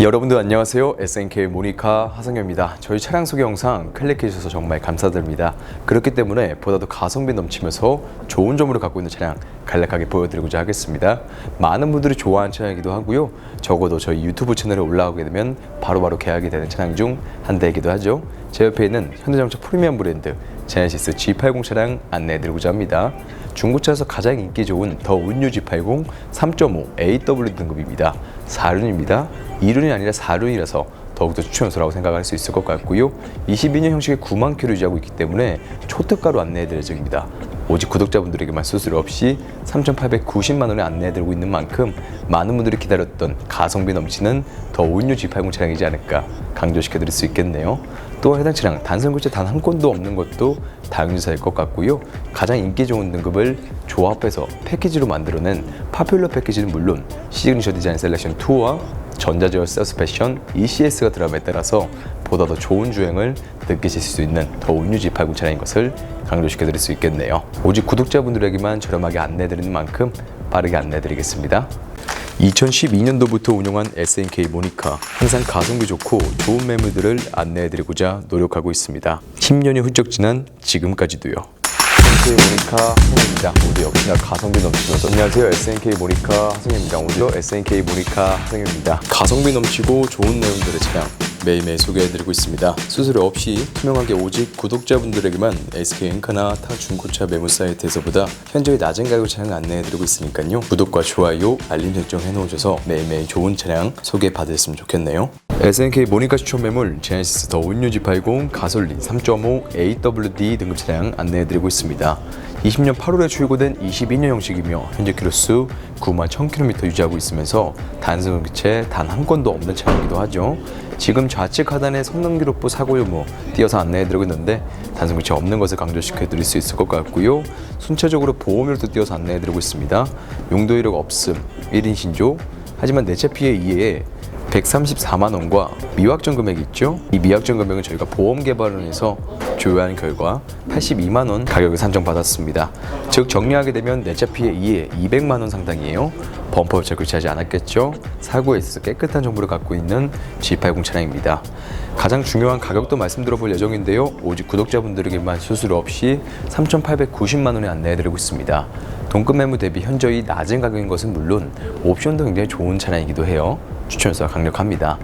여러분들 안녕하세요. SNK 모니카 하성현입니다. 저희 차량 소개 영상 클릭해 주셔서 정말 감사드립니다. 그렇기 때문에 보다도 가성비 넘치면서 좋은 점으로 갖고 있는 차량 간략하게 보여드리고자 하겠습니다. 많은 분들이 좋아하는 차량이기도 하고요. 적어도 저희 유튜브 채널에 올라오게 되면 바로바로 계약이 되는 차량 중 한 대이기도 하죠. 제 옆에 있는 현대자동차 프리미엄 브랜드 제네시스 G80 차량 안내해드리고자 합니다. 중고차에서 가장 인기 좋은 더 운유 G80 3.5 AW 등급입니다. 4륜입니다. 2륜이 아니라 4륜이라서 더욱더 추천서라고 생각할 수 있을 것 같고요. 22년 형식의 9만 킬로 유지하고 있기 때문에 초특가로 안내해드릴 예정입니다. 오직 구독자분들에게만 수수료 없이 3,890만 원에 안내해드리고 있는 만큼 많은 분들이 기다렸던 가성비 넘치는 더 운유 G80 차량이지 않을까 강조시켜드릴 수 있겠네요. 또 해당 차량 단선 교체 단 한 건도 없는 것도 다행지사일 것 같고요. 가장 인기 좋은 등급을 조합해서 패키지로 만들어낸 파퓰러 패키지는 물론 시그니처 디자인 셀렉션 2와 전자제어 서스펜션 ECS가 들어감에 따라서 보다 더 좋은 주행을 느끼실 수 있는 더 운유 G80 차량인 것을 강조시켜 드릴 수 있겠네요. 오직 구독자분들에게만 저렴하게 안내드리는 만큼 빠르게 안내드리겠습니다. 2012년도부터 운영한 SNK 모니카 항상 가성비 좋고 좋은 매물들을 안내해드리고자 노력하고 있습니다. 10년이 훌쩍 지난 지금까지도요. SNK 모니카 하성입니다. 모두 역시나 가성비 넘치면서 안녕하세요. SNK 모니카 하성입니다. 오늘도 SNK 모니카 하성입니다. 가성비 넘치고 좋은 내용들의 차량 매일매일 소개해드리고 있습니다. 수수료 없이 투명하게 오직 구독자분들에게만 SK 엔카나 타 중고차 매물 사이트에서보다 현저히 낮은 가격 차량 안내해드리고 있으니까요. 구독과 좋아요, 알림 설정 해놓으셔서 매일매일 좋은 차량 소개받으셨으면 좋겠네요. SNK 모니카 추천 매물 제네시스 더 운유 G80 가솔린 3.5 AWD 등급 차량 안내해드리고 있습니다. 20년 8월에 출고된 22년 형식이며 현재 키로수 9만 1000km 유지하고 있으면서 단순 교체 단 한 건도 없는 차량이기도 하죠. 지금 좌측 하단에 성능 기록부 사고 유무 띄어서 안내해드리고 있는데 단순 교체 없는 것을 강조시켜드릴 수 있을 것 같고요. 순차적으로 보험료도 띄어서 안내해드리고 있습니다. 용도 이력 없음 1인 신조 하지만 내차 피해 이외에 134만 원과 미확정 금액이 있죠. 이 미확정 금액은 저희가 보험 개발을 해서 조회한 결과 82만 원 가격을 산정받았습니다. 즉 정리하게 되면 내차 피해 이에 200만 원 상당이에요. 범퍼 교체 교체하지 않았겠죠. 사고에 있어서 깨끗한 정보를 갖고 있는 G80 차량입니다. 가장 중요한 가격도 말씀드려볼 예정인데요. 오직 구독자분들에게만 수수료 없이 3,890만 원에 안내해드리고 있습니다. 동급 매물 대비 현저히 낮은 가격인 것은 물론 옵션도 굉장히 좋은 차량이기도 해요. 추천해서 강력합니다.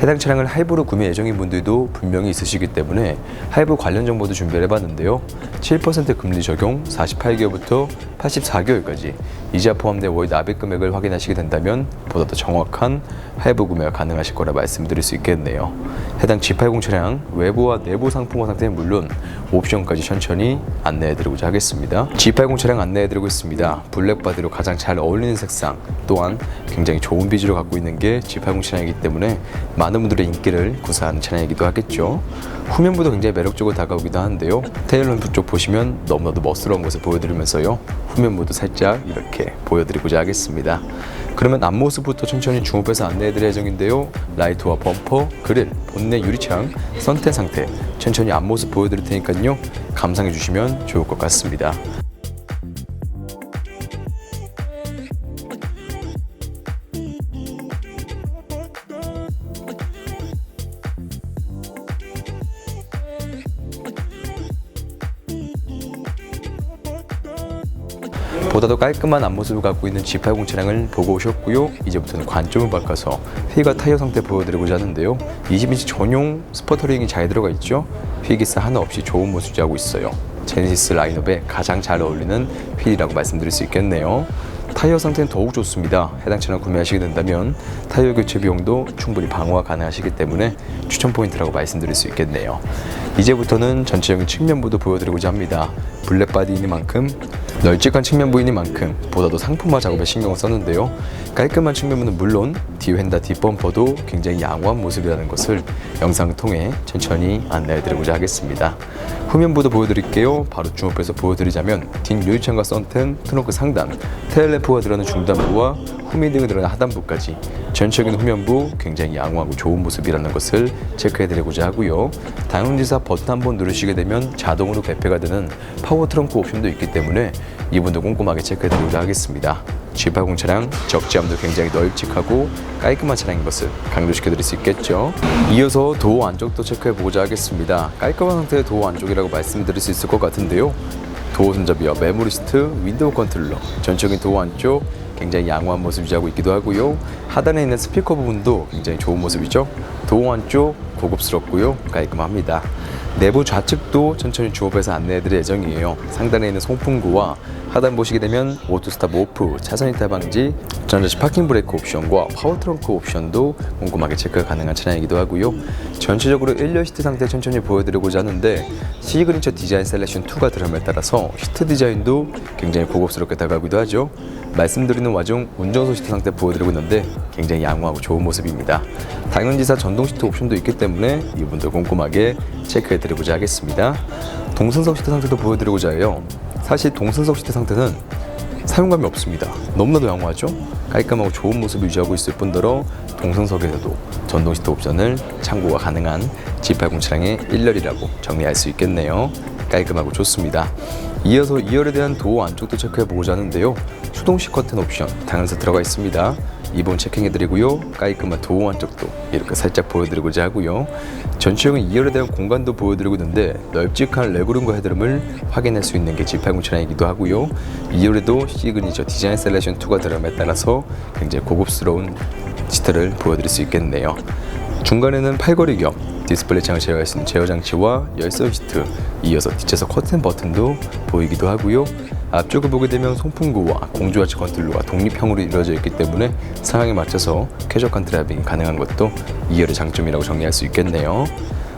해당 차량을 할부로 구매 예정인 분들도 분명히 있으시기 때문에 할부 관련 정보도 준비를 해봤는데요. 7% 금리 적용 48개월부터 84개월까지 이자 포함된 월 납입 금액을 확인하시게 된다면 보다 더 정확한 할부 구매가 가능하실 거라 말씀드릴 수 있겠네요. 해당 G80 차량 외부와 내부 상품화 상태는 물론 옵션까지 천천히 안내해드리고자 하겠습니다. G80 차량 안내해드리고 있습니다. 블랙 바디로 가장 잘 어울리는 색상 또한 굉장히 좋은 비주를 갖고 있는 게 G80 차량이기 때문에 많은 분들의 인기를 구사하는 차량이기도 하겠죠. 후면부도 굉장히 매력적으로 다가오기도 하는데요. 테일럼프 쪽 보시면 너무나도 멋스러운 모습 보여드리면서요. 후면부도 살짝 이렇게 보여드리고자 하겠습니다. 그러면 앞모습부터 천천히 줌업해서 안내해드릴 예정인데요. 라이트와 범퍼, 그릴, 본넷 유리창, 선택 상태 천천히 앞모습 보여드릴 테니까요. 감상해 주시면 좋을 것 같습니다. 보다도 깔끔한 앞모습을 갖고 있는 G80 차량을 보고 오셨고요. 이제부터는 관점을 바꿔서 휠과 타이어 상태 보여드리고자 하는데요. 20인치 전용 스포터링이 잘 들어가 있죠. 휠기스 하나 없이 좋은 모습 유지하고 있어요. 제네시스 라인업에 가장 잘 어울리는 휠이라고 말씀드릴 수 있겠네요. 타이어 상태는 더욱 좋습니다. 해당 차량 구매하시게 된다면 타이어 교체 비용도 충분히 방어가 가능하시기 때문에 추천 포인트라고 말씀드릴 수 있겠네요. 이제부터는 전체적인 측면부도 보여드리고자 합니다. 블랙 바디이니만큼 널찍한 측면 부이니만큼 보다도 상품화 작업에 신경을 썼는데요. 깔끔한 측면부는 물론 뒤휀다 뒷범퍼도 굉장히 양호한 모습이라는 것을 영상을 통해 천천히 안내해드리고자 하겠습니다. 후면부도 보여드릴게요. 바로 줌업해서 보여드리자면 뒷 유리창과 썬텐, 트렁크 상단, 테일램프가 들어가는 중단부와 후미 등이 들어간 하단부까지 전체적인 후면부 굉장히 양호하고 좋은 모습이라는 것을 체크해드리고자 하고요. 당연지사 버튼 한 번 누르시게 되면 자동으로 개폐가 되는 파워 트렁크 옵션도 있기 때문에 이분도 꼼꼼하게 체크해드리고자 하겠습니다. G80 차량 적재함도 굉장히 널찍하고 깔끔한 차량인 것을 강조시켜 드릴 수 있겠죠. 이어서 도어 안쪽도 체크해 보고자 하겠습니다. 깔끔한 상태의 도어 안쪽이라고 말씀드릴 수 있을 것 같은데요. 도어 손잡이와 메모리 시트, 윈도우 컨트롤러, 전적인 도어 안쪽 굉장히 양호한 모습 유지하고 있기도 하고요. 하단에 있는 스피커 부분도 굉장히 좋은 모습이죠. 도어 안쪽 고급스럽고요. 깔끔합니다. 내부 좌측도 천천히 주업해서 안내해드릴 예정이에요. 상단에 있는 송풍구와 하단 보시게 되면 오토 스탑 오프, 차선 이탈 방지, 전자식 파킹 브레이크 옵션과 파워 트렁크 옵션도 꼼꼼하게 체크가 가능한 차량이기도 하고요. 전체적으로 1열 시트 상태 천천히 보여드리고자 하는데 시그니처 디자인 셀렉션 2가 들어감에 따라서 시트 디자인도 굉장히 고급스럽게 다가오기도 하죠. 말씀드리는 와중 운전석 시트 상태 보여드리고 있는데 굉장히 양호하고 좋은 모습입니다. 당연지사 전동 시트 옵션도 있기 때문에 이분도 꼼꼼하게 체크해드 리고자 하겠습니다. 동승석 시트 상태도 보여드리고자 해요. 사실 동승석 시트 상태는 사용감이 없습니다. 너무나도 양호하죠? 깔끔하고 좋은 모습을 유지하고 있을 뿐더러 동승석에서도 전동 시트 옵션을 참고가 가능한 G80 차량의 1열이라고 정리할 수 있겠네요. 깔끔하고 좋습니다. 이어서 2열에 대한 도어 안쪽도 체크해 보고자 하는데요. 수동식 커튼 옵션 당연히 들어가 있습니다. 이번 체킹해드리고요. 깔끔한 도어 안쪽도 이렇게 살짝 보여드리고자 하고요. 전체적인 2열에 대한 공간도 보여드리고 있는데 널찍한 레그룸과 헤드룸을 확인할 수 있는 게 G80 차량이기도 하고요. 2열에도 시그니처 디자인 셀렉션 2가 들어감에 따라서 굉장히 고급스러운 시트를 보여드릴 수 있겠네요. 중간에는 팔걸이 겹 디스플레이 창을 제어할 수 있는 제어 장치와 열선 시트, 이어서 뒷좌석 커튼 버튼도 보이기도 하고요. 앞쪽을 보게 되면 송풍구와 공조화치 컨트롤러가 독립형으로 이루어져 있기 때문에 상황에 맞춰서 쾌적한 드라이빙이 가능한 것도 2열의 장점이라고 정리할 수 있겠네요.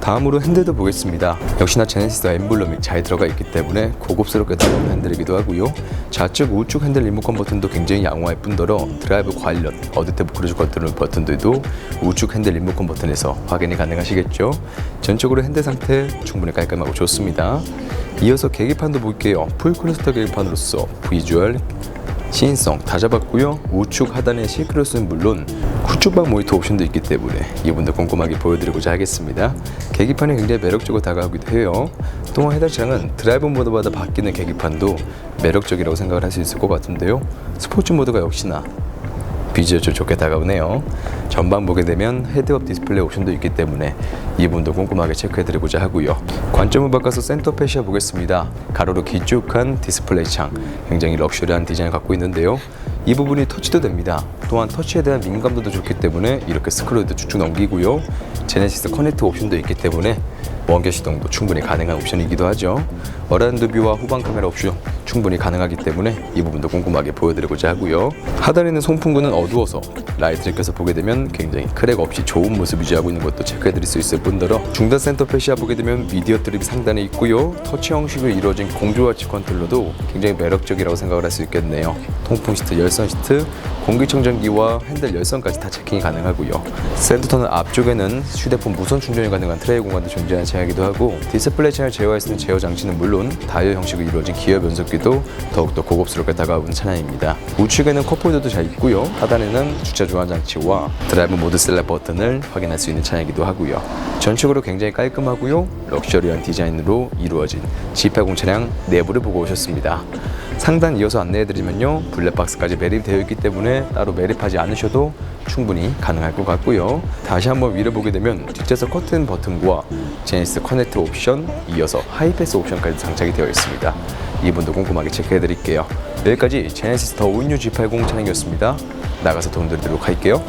다음으로 핸들도 보겠습니다. 역시나 제네시스 엠블럼이 잘 들어가 있기 때문에 고급스럽게 나오는 핸들이기도 하고요. 좌측 우측 핸들 리모컨 버튼도 굉장히 양호할 뿐더러 드라이브 관련 어드탭 크루즈 컨트롤 버튼들도 우측 핸들 리모컨 버튼에서 확인이 가능하시겠죠. 전적으로 핸들 상태 충분히 깔끔하고 좋습니다. 이어서 계기판도 볼게요. 풀 크로스터 계기판으로서 비주얼 시인성 다 잡았고요. 우측 하단의 실크로스는 물론 후측방 모니터 옵션도 있기 때문에 이분도 꼼꼼하게 보여드리고자 하겠습니다. 계기판이 굉장히 매력적으로 다가오기도 해요. 또한 차량은 드라이브 모드마다 바뀌는 계기판도 매력적이라고 생각을 할 수 있을 것 같은데요. 스포츠 모드가 역시나 비주얼 좀 좋게 다가오네요. 전방 보게 되면 헤드업 디스플레이 옵션도 있기 때문에 이 부분도 꼼꼼하게 체크해드리고자 하고요. 관점을 바꿔서 센터 페시아 보겠습니다. 가로로 길쭉한 디스플레이 창, 굉장히 럭셔리한 디자인을 갖고 있는데요. 이 부분이 터치도 됩니다. 또한 터치에 대한 민감도도 좋기 때문에 이렇게 스크롤도 쭉쭉 넘기고요. 제네시스 커넥트 옵션도 있기 때문에 원격 시동도 충분히 가능한 옵션이기도 하죠. 어라운드 뷰와 후방 카메라 옵션 충분히 가능하기 때문에 이 부분도 꼼꼼하게 보여드리고자 하고요. 하단에 있는 송풍구는 어두워서 라이트를 켜서 보게 되면 굉장히 크랙 없이 좋은 모습 유지하고 있는 것도 체크해드릴 수 있을 뿐더러 중단 센터 페시아 보게 되면 미디어 드립이 상단에 있고요. 터치 형식으로 이루어진 공조화치 컨트롤러도 굉장히 매력적이라고 생각을 할 수 있겠네요. 통풍 시트, 열선 시트, 공기청정기와 핸들 열선까지 다 체킹이 가능하고요. 센터터는 앞쪽에는 휴대폰 무선 충전이 가능한 트레이 공간도 존재하는 차량이기도 하고 디스플레이 창을 제어할 수 있는 제어 장치는 물론 다이얼 형식으로 이루어진 기어 변속기도 더욱더 고급스럽게 다가오는 차량입니다. 우측에는 컵홀더도 잘 있고요. 하단에는 주차 조환 장치와 드라이브 모드 셀렉 버튼을 확인할 수 있는 차량이기도 하고요. 전적으로 굉장히 깔끔하고요. 럭셔리한 디자인으로 이루어진 G80 차량 내부를 보고 오셨습니다. 상단 이어서 안내해드리면요 블랙박스까지 매립되어 있기 때문에 따로 매립하지 않으셔도 충분히 가능할 것 같고요. 다시 한번 위를 보게 되면 뒷좌석 커튼 버튼과 제네시스 커넥트 옵션 이어서 하이패스 옵션까지 장착이 되어 있습니다. 이분도 꼼꼼하게 체크해 드릴게요. 여기까지 제네시스 더 온유 G80 차량이었습니다 나가서 돈 드리도록 할게요.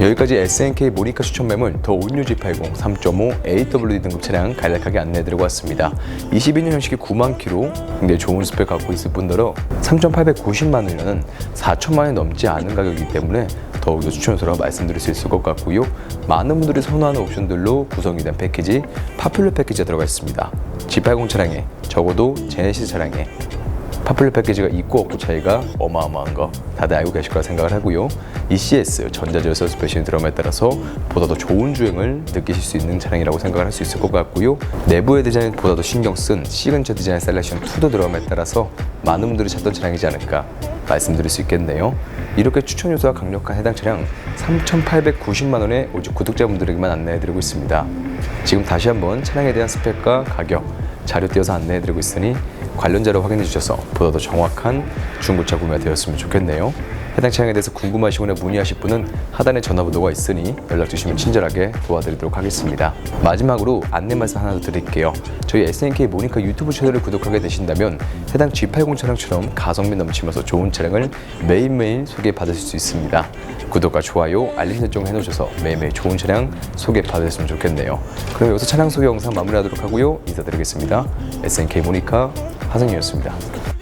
여기까지 SNK 모니카 추천 매물 더 온유 G80 3.5 AWD 등급 차량 간략하게 안내해드리고 왔습니다. 22년 형식이 9만 킬로 굉장히 좋은 스펙 갖고 있을 뿐더러 3,890만 원이라는 4천만 원 넘지 않은 가격이기 때문에 더욱더 추천서라고 말씀드릴 수 있을 것 같고요. 많은 분들이 선호하는 옵션들로 구성이 된 패키지 파퓰러 패키지가 들어가 있습니다. G80 차량에 적어도 제네시스 차량에 파퓰러 패키지가 있고 없고 차이가 어마어마한 거 다들 알고 계실 거라 생각을 하고요. ECS 전자제어 서스펜션 드럼에 따라서 보다 더 좋은 주행을 느끼실 수 있는 차량이라고 생각을 할 수 있을 것 같고요. 내부의 디자인 보다 더 신경 쓴 시그니처 디자인 셀렉션 2도 드럼에 따라서 많은 분들이 찾던 차량이지 않을까 말씀드릴 수 있겠네요. 이렇게 추천 요소가 강력한 해당 차량 3,890만 원에 오직 구독자분들에게만 안내해드리고 있습니다. 지금 다시 한번 차량에 대한 스펙과 가격 자료 띄어서 안내해드리고 있으니 관련 자료 확인해 주셔서 보다 더 정확한 중고차 구매가 되었으면 좋겠네요. 해당 차량에 대해서 궁금하시거나 문의하실 분은 하단에 전화번호가 있으니 연락 주시면 친절하게 도와드리도록 하겠습니다. 마지막으로 안내 말씀 하나 더 드릴게요. 저희 SNK 모니카 유튜브 채널을 구독하게 되신다면 해당 G80 차량처럼 가성비 넘치면서 좋은 차량을 매일매일 소개받으실 수 있습니다. 구독과 좋아요, 알림 설정 해놓으셔서 매일매일 좋은 차량 소개받으셨으면 좋겠네요. 그럼 여기서 차량 소개 영상 마무리하도록 하고요. 인사드리겠습니다. SNK 모니카 하성이었습니다.